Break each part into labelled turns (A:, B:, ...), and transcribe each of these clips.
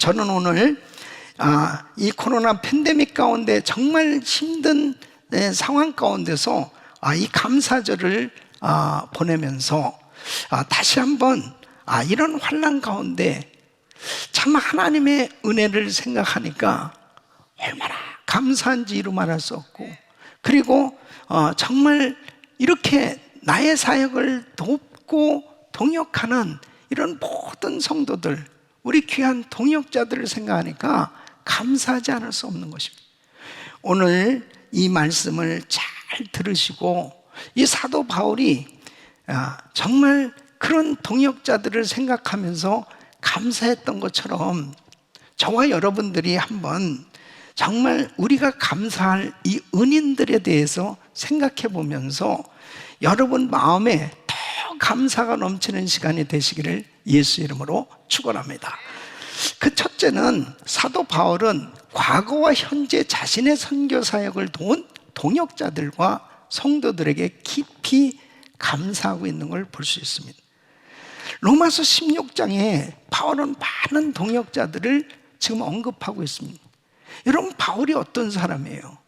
A: 저는 오늘 아, 이 코로나 팬데믹 가운데 정말 힘든 네, 상황 가운데서 아, 이 감사절을 아, 보내면서 아, 다시 한번 아, 이런 환란 가운데 참 하나님의 은혜를 생각하니까 얼마나 감사한지 이루 말할 수 없고 그리고 어, 정말 이렇게 나의 사역을 돕고 동역하는 이런 모든 성도들 우리 귀한 동역자들을 생각하니까 감사하지 않을 수 없는 것입니다. 오늘 이 말씀을 잘 들으시고 이 사도 바울이 아, 정말 그런 동역자들을 생각하면서 감사했던 것처럼 저와 여러분들이 한번 정말 우리가 감사할 이 은인들에 대해서 생각해 보면서 여러분 마음에 더 감사가 넘치는 시간이 되시기를 예수 이름으로 축원합니다. 그 첫째는 사도 바울은 과거와 현재 자신의 선교 사역을 도운 동역자들과 성도들에게 깊이 감사하고 있는 걸 볼 수 있습니다. 로마서 16장에 바울은 많은 동역자들을 지금 언급하고 있습니다. 여러분, 바울이 어떤 사람이에요?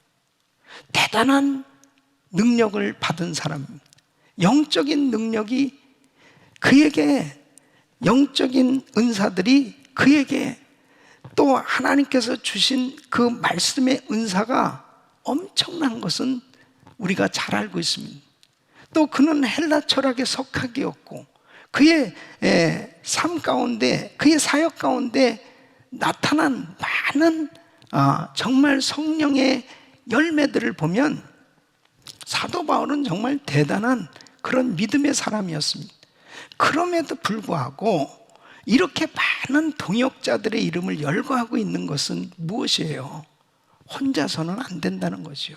A: 대단한 능력을 받은 사람입니다. 영적인 능력이 그에게 영적인 은사들이 그에게 또 하나님께서 주신 그 말씀의 은사가 엄청난 것은 우리가 잘 알고 있습니다. 또 그는 헬라 철학의 석학이었고 그의 에, 삶 가운데 그의 사역 가운데 나타난 많은 아, 정말 성령의 열매들을 보면 사도 바울은 정말 대단한 그런 믿음의 사람이었습니다. 그럼에도 불구하고 이렇게 많은 동역자들의 이름을 열거하고 있는 것은 무엇이에요? 혼자서는 안 된다는 거죠.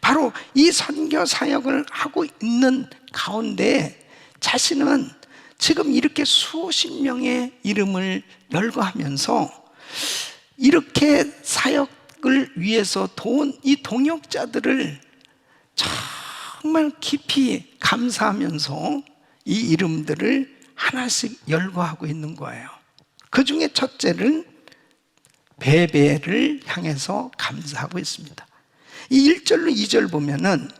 A: 바로 이 선교 사역을 하고 있는 가운데 자신은 지금 이렇게 수십 명의 이름을 열거하면서 이렇게 사역을 위해서 도운 이 동역자들을 정말 깊이 감사하면서 이 이름들을 하나씩 열거하고 있는 거예요. 그 중에 첫째는 베베를 향해서 감사하고 있습니다. 이 1절로 2절 보면은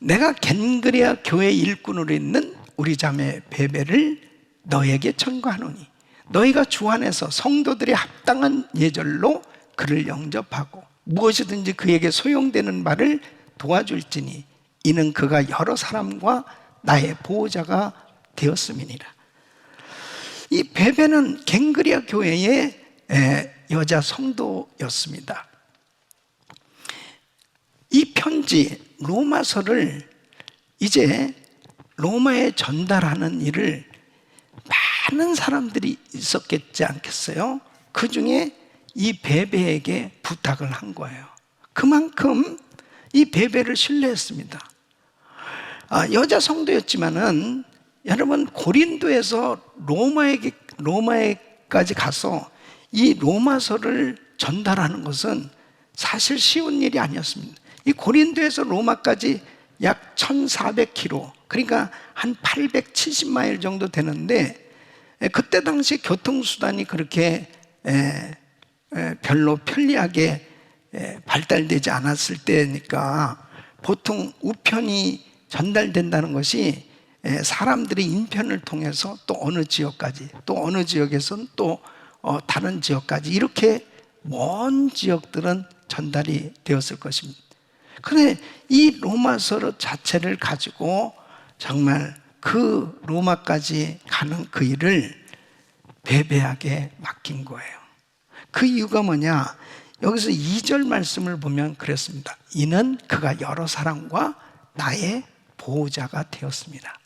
A: 내가 겐그리아 교회 일꾼으로 있는 우리 자매 베베를 너에게 청구하노니 너희가 주 안에서 성도들이 합당한 예절로 그를 영접하고 무엇이든지 그에게 소용되는 바를 도와줄지니 이는 그가 여러 사람과 나의 보호자가 되었음이니라. 이 베베는 갱그리아 교회의 여자 성도였습니다. 이 편지 로마서를 이제 로마에 전달하는 일을 많은 사람들이 있었겠지 않겠어요? 그 중에 이 베베에게 부탁을 한 거예요. 그만큼 이 베베를 신뢰했습니다. 아, 여자 성도였지만은 여러분 고린도에서 로마에게 로마에까지 가서 이 로마서를 전달하는 것은 사실 쉬운 일이 아니었습니다. 이 고린도에서 로마까지 약 1,400km, 그러니까 한 870마일 정도 되는데 그때 당시 교통수단이 그렇게 별로 편리하게 발달되지 않았을 때니까 보통 우편이 전달된다는 것이 사람들이 인편을 통해서 또 어느 지역까지 또 어느 지역에서는 또 어, 다른 지역까지 이렇게 먼 지역들은 전달이 되었을 것입니다. 그런데 이 로마서 자체를 가지고 정말 그 로마까지 가는 그 일을 배배하게 맡긴 거예요. 그 이유가 뭐냐? 여기서 2절 말씀을 보면 그랬습니다. 이는 그가 여러 사람과 나의 보호자가 되었습니다.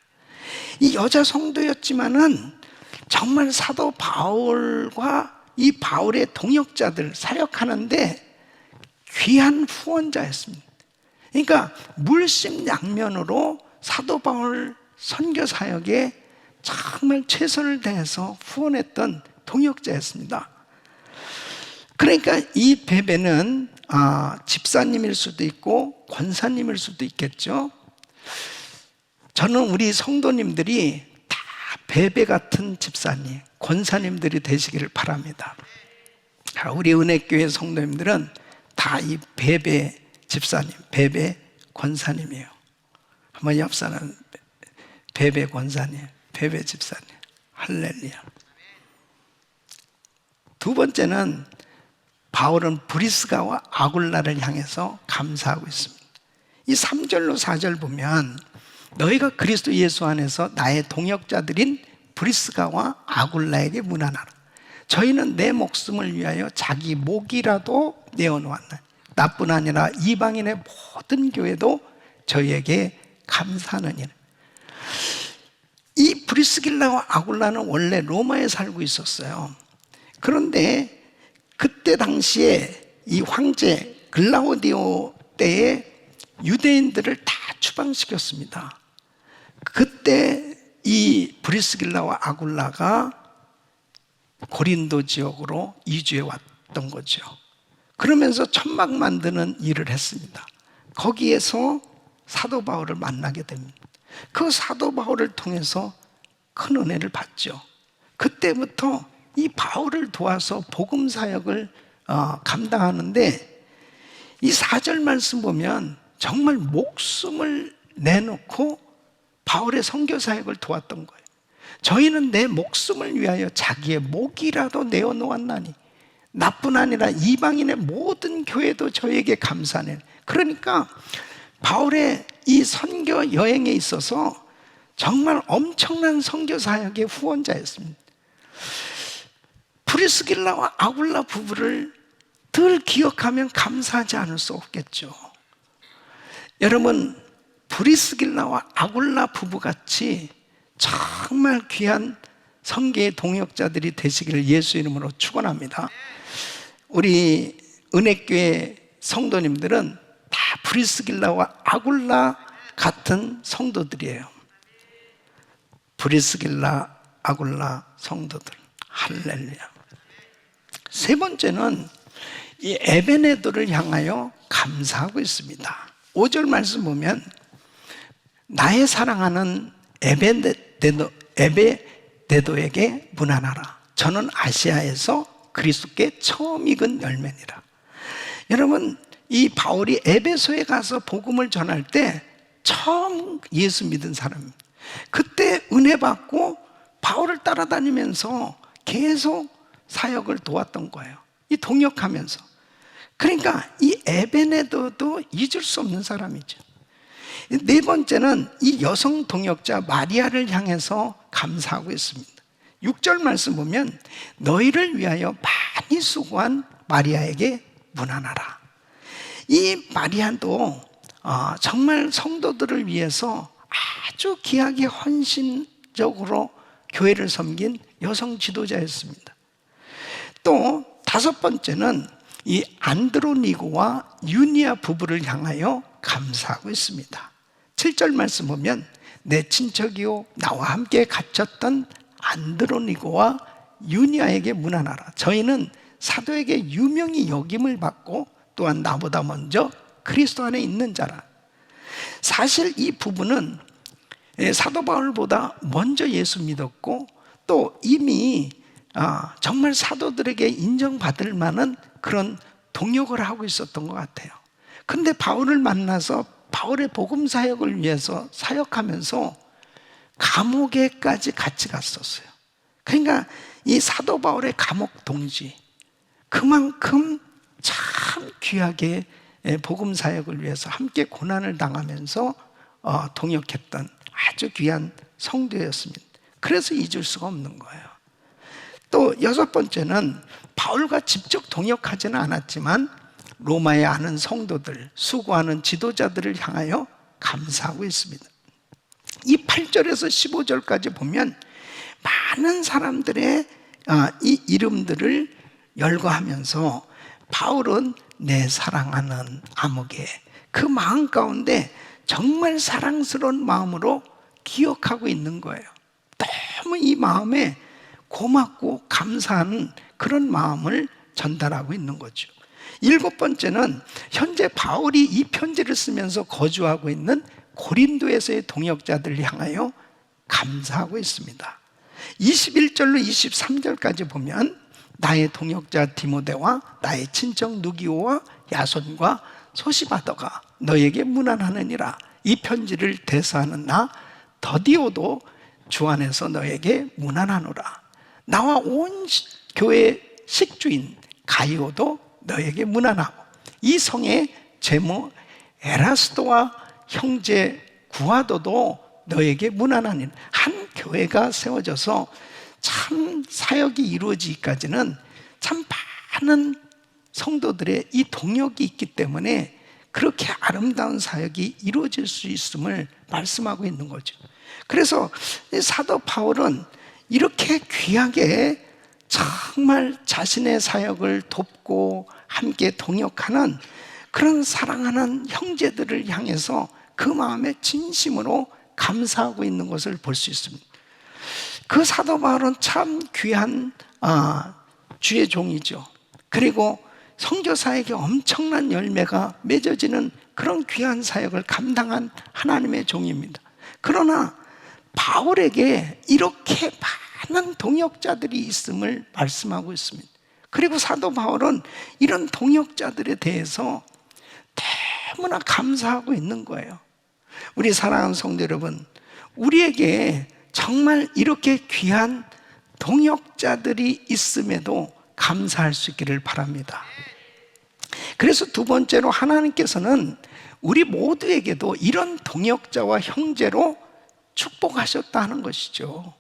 A: 이 여자 성도였지만은 정말 사도 바울과 이 바울의 동역자들 사역하는데 귀한 후원자였습니다. 그러니까 물심양면으로 사도 바울 선교 사역에 정말 최선을 다해서 후원했던 동역자였습니다. 그러니까 이 베베는 아, 집사님일 수도 있고 권사님일 수도 있겠죠. 저는 우리 성도님들이 다 베베 같은 집사님, 권사님들이 되시기를 바랍니다. 자, 우리 은혜교회 성도님들은 다 이 베베 집사님, 베베 권사님이에요. 한번 옆 사람 베베 권사님, 베베 집사님, 할렐루야. 두 번째는 바울은 브리스가와 아굴라를 향해서 감사하고 있습니다. 이 3절로 4절 보면 너희가 그리스도 예수 안에서 나의 동역자들인 브리스가와 아굴라에게 문안하라. 저희는 내 목숨을 위하여 자기 목이라도 내어놓았나. 나뿐 아니라 이방인의 모든 교회도 저희에게 감사하느니라. 이 브리스길라와 아굴라는 원래 로마에 살고 있었어요. 그런데 그때 당시에 이 황제 글라우디오 때에 유대인들을 다 추방시켰습니다. 그때 이 브리스길라와 아굴라가 고린도 지역으로 이주해 왔던 거죠. 그러면서 천막 만드는 일을 했습니다. 거기에서 사도 바울을 만나게 됩니다. 그 사도 바울을 통해서 큰 은혜를 받죠. 그때부터 이 바울을 도와서 복음 사역을 어, 감당하는데 이 4절 말씀 보면 정말 목숨을 내놓고 바울의 선교 사역을 도왔던 거예요. 저희는 내 목숨을 위하여 자기의 목이라도 내어 놓았나니 나뿐 아니라 이방인의 모든 교회도 저에게 감사하네. 그러니까 바울의 이 선교 여행에 있어서 정말 엄청난 선교 사역의 후원자였습니다. 프리스길라와 아굴라 부부를 늘 기억하면 감사하지 않을 수 없겠죠. 여러분, 브리스길라와 아굴라 부부같이 정말 귀한 성계의 동역자들이 되시기를 예수 이름으로 축원합니다. 우리 은혜교회 성도님들은 다 브리스길라와 아굴라 같은 성도들이에요. 브리스길라, 아굴라 성도들. 할렐루야. 세 번째는 이 에베네도를 향하여 감사하고 있습니다. 5절 말씀 보면 나의 사랑하는 에베네도, 에베네도에게 문안하라. 저는 아시아에서 그리스도께 처음 익은 열매니라. 여러분, 이 바울이 에베소에 가서 복음을 전할 때 처음 예수 믿은 사람입니다. 그때 은혜 받고 바울을 따라다니면서 계속 사역을 도왔던 거예요. 이 동역하면서. 그러니까 이 에베네도도 잊을 수 없는 사람이죠. 네 번째는 이 여성 동역자 마리아를 향해서 감사하고 있습니다. 6절 말씀 보면 너희를 위하여 많이 수고한 마리아에게 문안하라. 이 마리아도 어, 정말 성도들을 위해서 아주 귀하게 헌신적으로 교회를 섬긴 여성 지도자였습니다. 또 다섯 번째는 이 안드로니고와 유니아 부부를 향하여 감사하고 있습니다. 7절 말씀 보면 내 친척이요 나와 함께 갇혔던 안드로니고와 유니아에게 문안하라. 저희는 사도에게 유명히 여김을 받고 또한 나보다 먼저 그리스도 안에 있는 자라. 사실 이 부부는 사도 바울보다 먼저 예수 믿었고 또 이미 아, 정말 사도들에게 인정받을 만한 그런 동역을 하고 있었던 것 같아요. 근데 바울을 만나서 바울의 복음 사역을 위해서 사역하면서 감옥에까지 같이 갔었어요. 그러니까 이 사도 바울의 감옥 동지 그만큼 참 귀하게 복음 사역을 위해서 함께 고난을 당하면서 어, 동역했던 아주 귀한 성도였습니다. 그래서 잊을 수가 없는 거예요. 또 여섯 번째는 바울과 직접 동역하지는 않았지만 로마에 아는 성도들, 수고하는 지도자들을 향하여 감사하고 있습니다. 이 8절에서 15절까지 보면 많은 사람들의 아, 이 이름들을 열거하면서 바울은 내 사랑하는 아무개 그 마음 가운데 정말 사랑스러운 마음으로 기억하고 있는 거예요. 너무 이 마음에 고맙고 감사한 그런 마음을 전달하고 있는 거죠. 일곱 번째는 현재 바울이 이 편지를 쓰면서 거주하고 있는 고린도에서의 동역자들을 향하여 감사하고 있습니다. 21절로 23절까지 보면 나의 동역자 디모데와 나의 친척 누기오와 야손과 소시바더가 너에게 문안하느니라. 이 편지를 대사하는 나 더디오도 주 안에서 너에게 문안하노라. 나와 온 시- 교회 식주인 가이오도 너에게 문안하고 이 성의 제모 에라스도와 형제 구하도도 너에게 문안하니 한 교회가 세워져서 참 사역이 이루어지기까지는 참 많은 성도들의 이 동역이 있기 때문에 그렇게 아름다운 사역이 이루어질 수 있음을 말씀하고 있는 거죠. 그래서 이 사도 바울은 이렇게 귀하게 정말 자신의 사역을 돕고 함께 동역하는 그런 사랑하는 형제들을 향해서 그 마음에 진심으로 감사하고 있는 것을 볼 수 있습니다. 그 사도 바울은 참 귀한 아, 주의 종이죠. 그리고 선교사에게 엄청난 열매가 맺어지는 그런 귀한 사역을 감당한 하나님의 종입니다. 그러나 바울에게 이렇게 많은 동역자들이 있음을 말씀하고 있습니다. 그리고 사도 바울은 이런 동역자들에 대해서 너무나 감사하고 있는 거예요. 우리 사랑하는 성도 여러분, 우리에게 정말 이렇게 귀한 동역자들이 있음에도 감사할 수 있기를 바랍니다. 그래서 두 번째로 하나님께서는 우리 모두에게도 이런 동역자와 형제로 축복하셨다 하는 것이죠.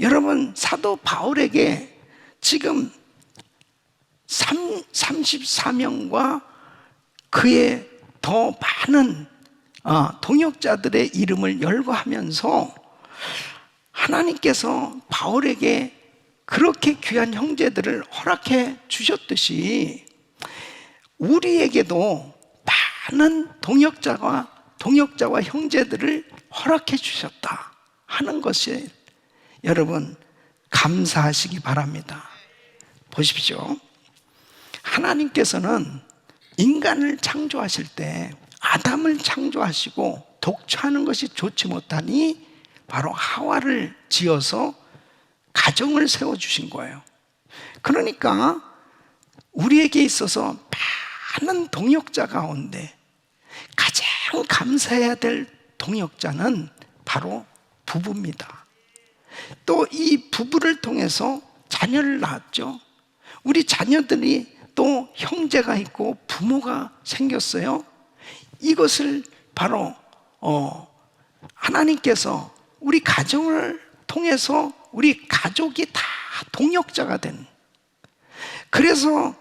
A: 여러분, 사도 바울에게 지금 34명과 그의 더 많은 어, 동역자들의 이름을 열거하면서 하나님께서 바울에게 그렇게 귀한 형제들을 허락해 주셨듯이 우리에게도 많은 동역자와 동역자와 형제들을 허락해 주셨다 하는 것이 여러분 감사하시기 바랍니다. 보십시오. 하나님께서는 인간을 창조하실 때 아담을 창조하시고 독처하는 것이 좋지 못하니 바로 하와를 지어서 가정을 세워 주신 거예요. 그러니까 우리에게 있어서 많은 동역자 가운데 가장 감사해야 될 동역자는 바로 부부입니다. 또 이 부부를 통해서 자녀를 낳았죠. 우리 자녀들이 또 형제가 있고 부모가 생겼어요. 이것을 바로 어, 하나님께서 우리 가정을 통해서 우리 가족이 다 동역자가 된. 그래서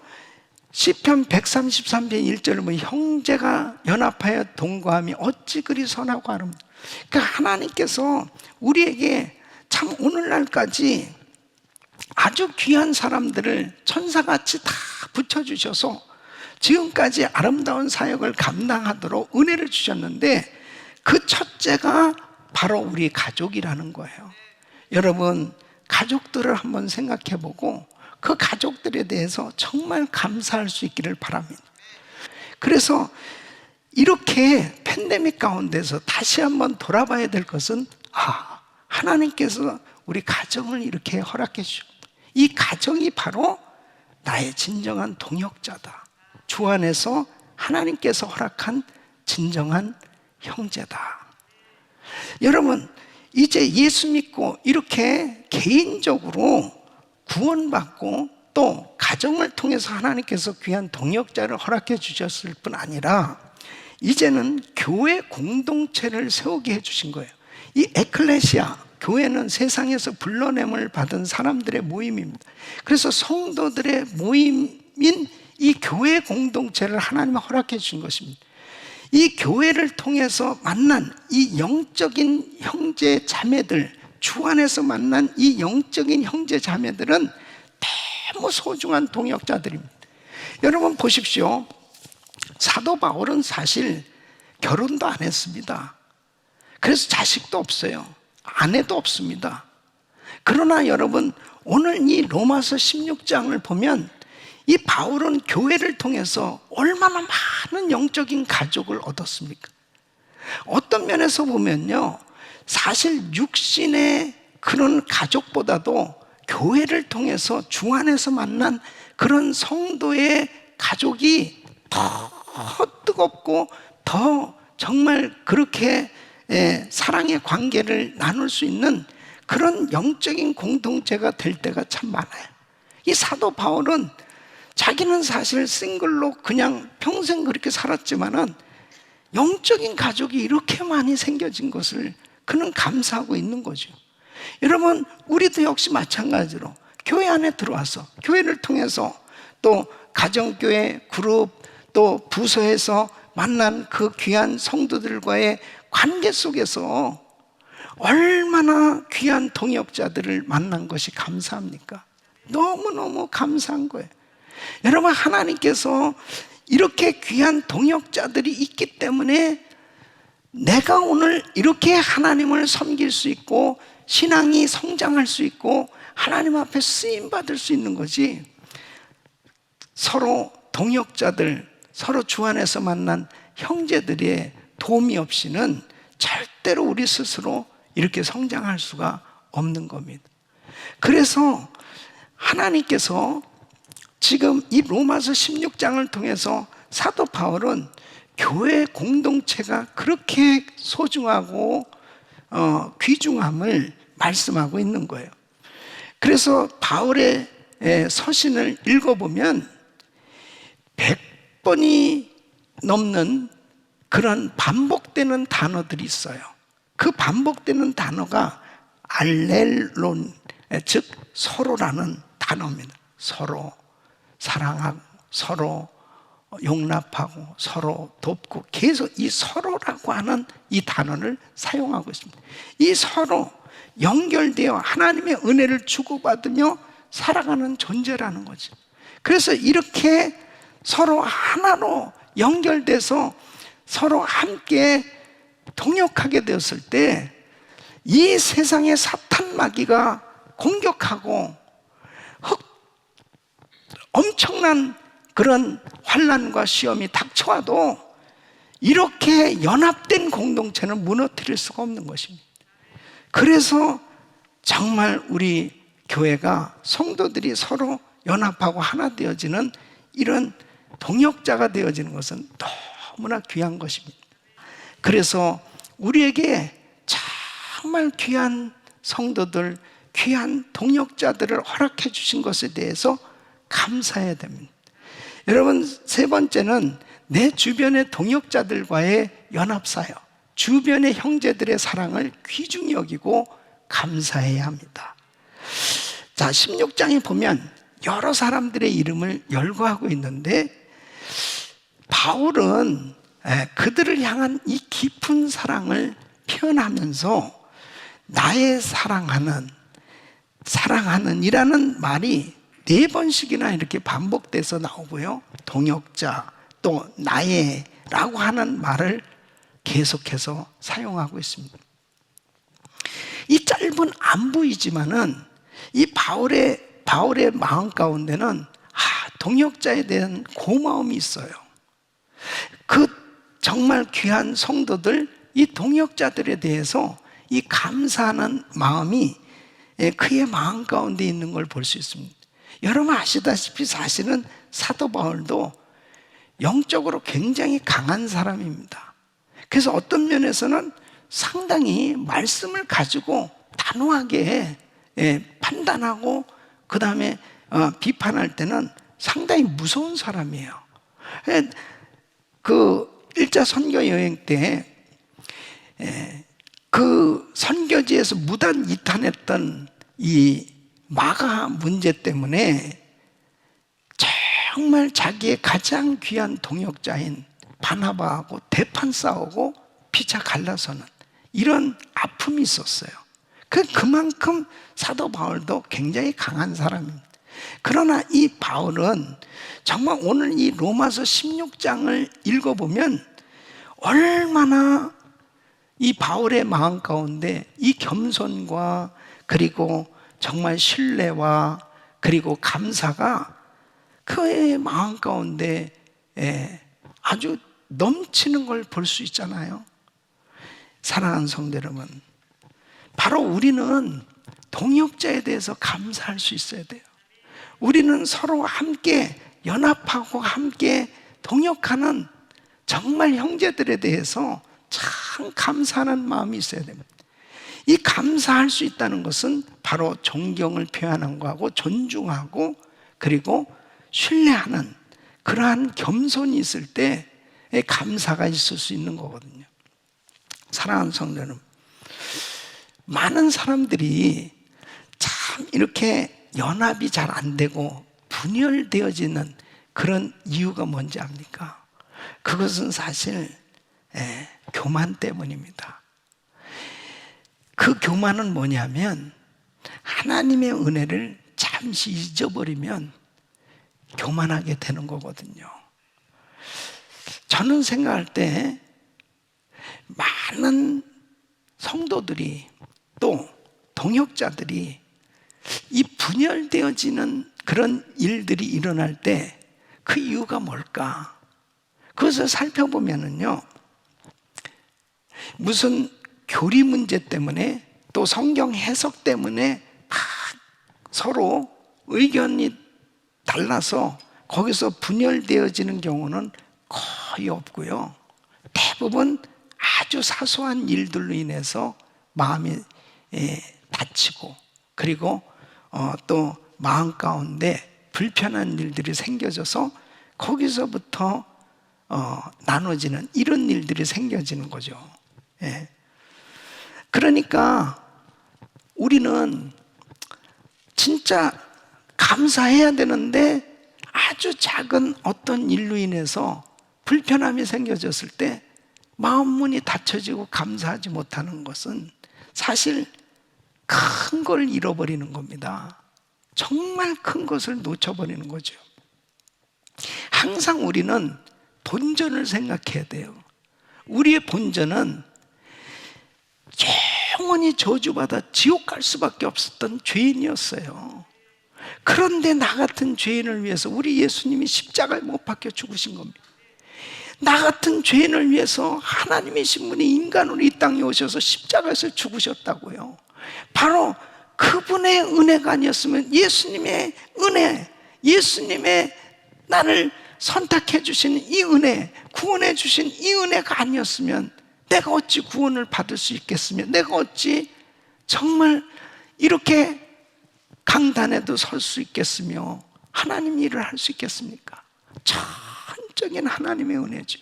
A: 시편 133편 1절을 보면 형제가 연합하여 동거함이 어찌 그리 선하고 아름. 그러니까 하나님께서 우리에게 참 오늘날까지 아주 귀한 사람들을 천사같이 다 붙여주셔서 지금까지 아름다운 사역을 감당하도록 은혜를 주셨는데 그 첫째가 바로 우리 가족이라는 거예요. 여러분, 가족들을 한번 생각해 보고 그 가족들에 대해서 정말 감사할 수 있기를 바랍니다. 그래서 이렇게 팬데믹 가운데서 다시 한번 돌아봐야 될 것은 아, 하나님께서 우리 가정을 이렇게 허락해 주셨. 이 가정이 바로 나의 진정한 동역자다. 주 안에서 하나님께서 허락한 진정한 형제다. 여러분, 이제 예수 믿고 이렇게 개인적으로 구원받고 또 가정을 통해서 하나님께서 귀한 동역자를 허락해 주셨을 뿐 아니라 이제는 교회 공동체를 세우게 해 주신 거예요. 이 에클레시아 교회는 세상에서 불러냄을 받은 사람들의 모임입니다. 그래서 성도들의 모임인 이 교회 공동체를 하나님 허락해 주신 것입니다. 이 교회를 통해서 만난 이 영적인 형제 자매들, 주 안에서 만난 이 영적인 형제 자매들은 너무 소중한 동역자들입니다. 여러분 보십시오. 사도 바울은 사실 결혼도 안 했습니다. 그래서 자식도 없어요. 아내도 없습니다. 그러나 여러분, 오늘 이 로마서 16장을 보면 이 바울은 교회를 통해서 얼마나 많은 영적인 가족을 얻었습니까? 어떤 면에서 보면요. 사실 육신의 그런 가족보다도 교회를 통해서 주 안에서 만난 그런 성도의 가족이 더 뜨겁고 더 정말 그렇게 예, 사랑의 관계를 나눌 수 있는 그런 영적인 공동체가 될 때가 참 많아요. 이 사도 바울은 자기는 사실 싱글로 그냥 평생 그렇게 살았지만은 영적인 가족이 이렇게 많이 생겨진 것을 그는 감사하고 있는 거죠. 여러분, 우리도 역시 마찬가지로 교회 안에 들어와서 교회를 통해서 또 가정교회 그룹 또 부서에서 만난 그 귀한 성도들과의 관계 속에서 얼마나 귀한 동역자들을 만난 것이 감사합니까? 너무너무 감사한 거예요. 여러분, 하나님께서 이렇게 귀한 동역자들이 있기 때문에 내가 오늘 이렇게 하나님을 섬길 수 있고 신앙이 성장할 수 있고 하나님 앞에 쓰임 받을 수 있는 거지. 서로 동역자들, 서로 주 안에서 만난 형제들의 도움이 없이는 절대로 우리 스스로 이렇게 성장할 수가 없는 겁니다. 그래서 하나님께서 지금 이 로마서 16장을 통해서 사도 바울은 교회 공동체가 그렇게 소중하고 어, 귀중함을 말씀하고 있는 거예요. 그래서 바울의 에, 서신을 읽어보면 100번이 넘는 그런 반복되는 단어들이 있어요. 그 반복되는 단어가 알렐론, 즉 서로라는 단어입니다. 서로 사랑하고 서로 용납하고 서로 돕고 계속 이 서로라고 하는 이 단어를 사용하고 있습니다. 이 서로 연결되어 하나님의 은혜를 주고받으며 살아가는 존재라는 거죠. 그래서 이렇게 서로 하나로 연결돼서 서로 함께 동역하게 되었을 때 이 세상의 사탄 마귀가 공격하고 흑 엄청난 그런 환란과 시험이 닥쳐와도 이렇게 연합된 공동체는 무너뜨릴 수가 없는 것입니다. 그래서 정말 우리 교회가 성도들이 서로 연합하고 하나 되어지는 이런 동역자가 되어지는 것은 너무나 귀한 것입니다. 그래서 우리에게 정말 귀한 성도들, 귀한 동역자들을 허락해 주신 것에 대해서 감사해야 됩니다. 여러분, 세 번째는 내 주변의 동역자들과의 연합사요. 주변의 형제들의 사랑을 귀중히 여기고 감사해야 합니다. 자, 16장에 보면 여러 사람들의 이름을 열거하고 있는데 바울은 그들을 향한 이 깊은 사랑을 표현하면서 나의 사랑하는 사랑하는 이라는 말이 네 번씩이나 이렇게 반복돼서 나오고요. 동역자 또 나의 라고 하는 말을 계속해서 사용하고 있습니다. 이 짧은 안 보이지만은 이 바울의 바울의 마음 가운데는 아, 동역자에 대한 고마움이 있어요. 그 정말 귀한 성도들 이 동역자들에 대해서 이 감사하는 마음이 예, 그의 마음 가운데 있는 걸 볼 수 있습니다. 여러분 아시다시피 사실은 사도 바울도 영적으로 굉장히 강한 사람입니다. 그래서 어떤 면에서는 상당히 말씀을 가지고 단호하게 예, 판단하고 그 다음에 어, 비판할 때는 상당히 무서운 사람이에요. 예, 그 1차 선교 여행 때그 예, 선교지에서 무단 이탄했던 이 마가 문제 때문에 정말 자기의 가장 귀한 동역자인 바나바하고 대판 싸우고 피차 갈라서는 이런 아픔이 있었어요. 그 그만큼 사도 바울도 굉장히 강한 사람입니다. 그러나 이 바울은 정말 오늘 이 로마서 16장을 읽어보면 얼마나 이 바울의 마음 가운데 이 겸손과 그리고 정말 신뢰와 그리고 감사가 그의 마음 가운데 예, 아주 넘치는 걸 볼 수 있잖아요. 사랑하는 성도 여러분, 바로 우리는 동역자에 대해서 감사할 수 있어야 돼요. 우리는 서로 함께 연합하고 함께 동역하는 정말 형제들에 대해서 참 감사하는 마음이 있어야 됩니다. 이 감사할 수 있다는 것은 바로 존경을 표현한 거하고 존중하고 그리고 신뢰하는 그러한 겸손이 있을 때 감사가 있을 수 있는 거거든요. 사랑하는 성도는 많은 사람들이 참 이렇게 연합이 잘 안 되고 분열되어지는 그런 이유가 뭔지 압니까? 그것은 사실 예, 교만 때문입니다. 그 교만은 뭐냐면 하나님의 은혜를 잠시 잊어버리면 교만하게 되는 거거든요. 저는 생각할 때 많은 성도들이 또 동역자들이 이 분열되어지는 그런 일들이 일어날 때 그 이유가 뭘까? 그것을 살펴보면은요, 무슨 교리 문제 때문에 또 성경 해석 때문에 막 서로 의견이 달라서 거기서 분열되어지는 경우는 거의 없고요. 대부분 아주 사소한 일들로 인해서 마음이 예, 다치고 그리고 어, 또 마음 가운데 불편한 일들이 생겨져서 거기서부터 어, 나눠지는 이런 일들이 생겨지는 거죠. 예. 그러니까 우리는 진짜 감사해야 되는데 아주 작은 어떤 일로 인해서 불편함이 생겨졌을 때 마음 문이 닫혀지고 감사하지 못하는 것은 사실 큰 걸 잃어버리는 겁니다. 정말 큰 것을 놓쳐버리는 거죠. 항상 우리는 본전을 생각해야 돼요. 우리의 본전은 영원히 저주받아 지옥 갈 수밖에 없었던 죄인이었어요. 그런데 나 같은 죄인을 위해서 우리 예수님이 십자가에 못 박혀 죽으신 겁니다. 나 같은 죄인을 위해서 하나님이신 분이 인간으로 이 땅에 오셔서 십자가에서 죽으셨다고요. 바로 그분의 은혜가 아니었으면 예수님의 은혜, 예수님의 나를 선택해 주신 이 은혜, 구원해 주신 이 은혜가 아니었으면 내가 어찌 구원을 받을 수 있겠으며 내가 어찌 정말 이렇게 강단에도 설 수 있겠으며 하나님 일을 할 수 있겠습니까? 전적인 하나님의 은혜죠.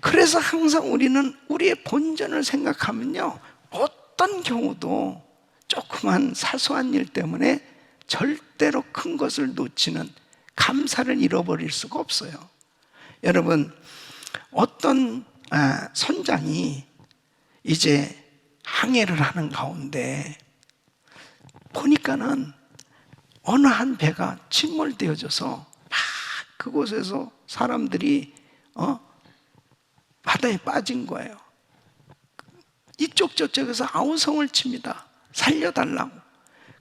A: 그래서 항상 우리는 우리의 본전을 생각하면요. 어떤 경우도 조그만 사소한 일 때문에 절대로 큰 것을 놓치는 감사를 잃어버릴 수가 없어요. 여러분, 어떤 아, 선장이 이제 항해를 하는 가운데 보니까는 어느 한 배가 침몰되어져서 막 그곳에서 사람들이 어 바다에 빠진 거예요. 이쪽 저쪽에서 아우성을 칩니다. 살려달라고.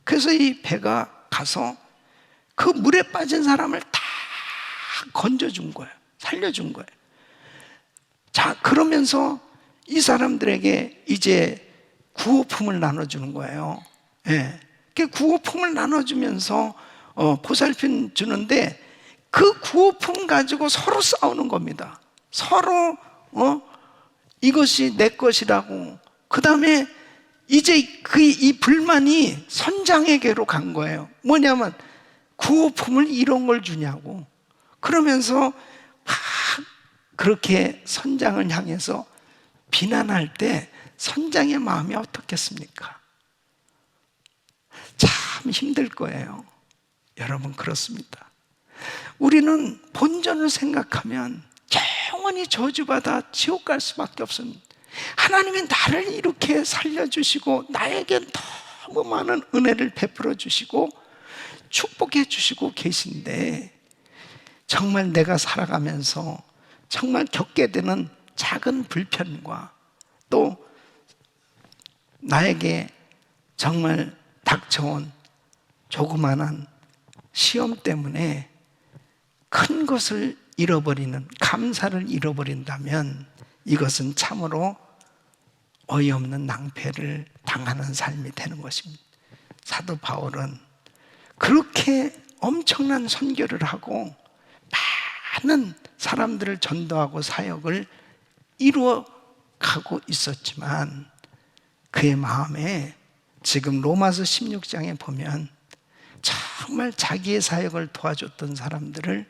A: 그래서 이 배가 가서 그 물에 빠진 사람을 다 건져준 거예요. 살려준 거예요. 자, 그러면서 이 사람들에게 이제 구호품을 나눠주는 거예요. 예. 그 구호품을 나눠주면서 어, 보살핀 주는데 그 구호품 가지고 서로 싸우는 겁니다. 서로 어, 이것이 내 것이라고. 그 다음에 이제 그 이 불만이 선장에게로 간 거예요. 뭐냐면 구호품을 이런 걸 주냐고. 그러면서 막 그렇게 선장을 향해서 비난할 때 선장의 마음이 어떻겠습니까? 참 힘들 거예요. 여러분, 그렇습니다. 우리는 본전을 생각하면 영원히 저주받아 지옥 갈 수밖에 없습니다. 하나님이 나를 이렇게 살려주시고 나에게 너무 많은 은혜를 베풀어 주시고 축복해 주시고 계신데 정말 내가 살아가면서 정말 겪게 되는 작은 불편과 또 나에게 정말 닥쳐온 조그만한 시험 때문에 큰 것을 잃어버리는 감사를 잃어버린다면 이것은 참으로 어이없는 낭패를 당하는 삶이 되는 것입니다. 사도 바울은 그렇게 엄청난 선교를 하고 많은 사람들을 전도하고 사역을 이루어 가고 있었지만 그의 마음에 지금 로마서 16장에 보면 정말 자기의 사역을 도와줬던 사람들을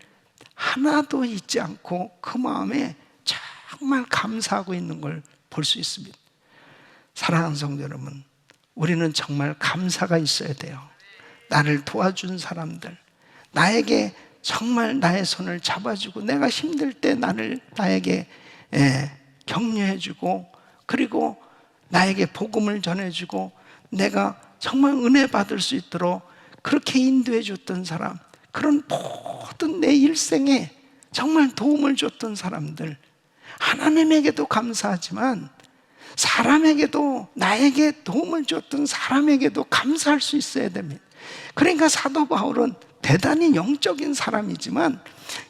A: 하나도 잊지 않고 그 마음에 정말 감사하고 있는 걸 볼 수 있습니다. 사랑하는 성도 여러분, 우리는 정말 감사가 있어야 돼요. 나를 도와준 사람들, 나에게 정말 나의 손을 잡아주고 내가 힘들 때 나를 나에게 예, 격려해주고 그리고 나에게 복음을 전해주고 내가 정말 은혜 받을 수 있도록 그렇게 인도해 줬던 사람, 그런 모든 내 일생에 정말 도움을 줬던 사람들, 하나님에게도 감사하지만 사람에게도 나에게 도움을 줬던 사람에게도 감사할 수 있어야 됩니다. 그러니까 사도 바울은 대단히 영적인 사람이지만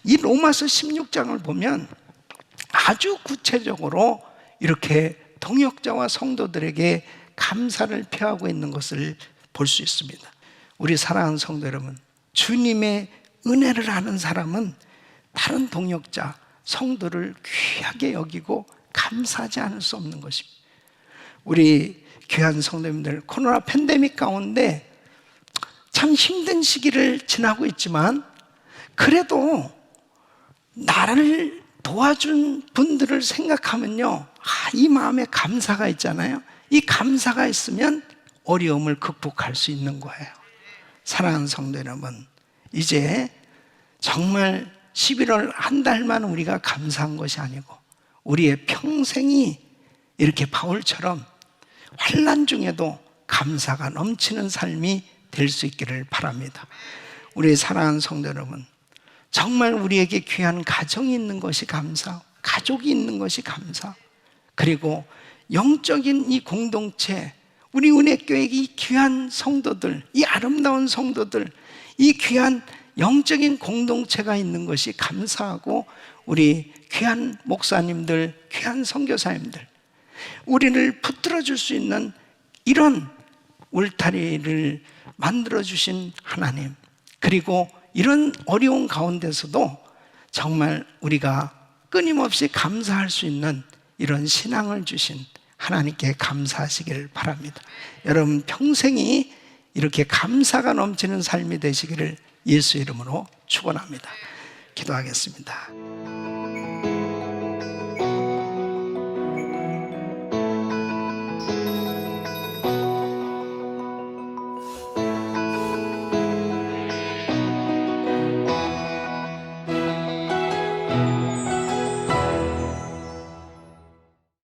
A: 이 로마서 16장을 보면 아주 구체적으로 이렇게 동역자와 성도들에게 감사를 표하고 있는 것을 볼 수 있습니다. 우리 사랑하는 성도 여러분, 주님의 은혜를 아는 사람은 다른 동역자, 성도를 귀하게 여기고 감사하지 않을 수 없는 것입니다. 우리 귀한 성도님들 코로나 팬데믹 가운데 참 힘든 시기를 지나고 있지만 그래도 나를 도와준 분들을 생각하면요. 아, 이 마음에 감사가 있잖아요. 이 감사가 있으면 어려움을 극복할 수 있는 거예요. 사랑하는 성도 여러분, 이제 정말 11월 한 달만 우리가 감사한 것이 아니고 우리의 평생이 이렇게 바울처럼 환란 중에도 감사가 넘치는 삶이 될 수 있기를 바랍니다. 우리 사랑하는 성도 여러분, 정말 우리에게 귀한 가정이 있는 것이 감사, 가족이 있는 것이 감사, 그리고 영적인 이 공동체, 우리 은혜교회 이 귀한 성도들, 이 아름다운 성도들, 이 귀한 영적인 공동체가 있는 것이 감사하고 우리 귀한 목사님들, 귀한 선교사님들, 우리를 붙들어 줄 수 있는 이런 울타리를 만들어 주신 하나님, 그리고 이런 어려운 가운데서도 정말 우리가 끊임없이 감사할 수 있는 이런 신앙을 주신 하나님께 감사하시기를 바랍니다. 여러분 평생이 이렇게 감사가 넘치는 삶이 되시기를 예수 이름으로 축원합니다. 기도하겠습니다.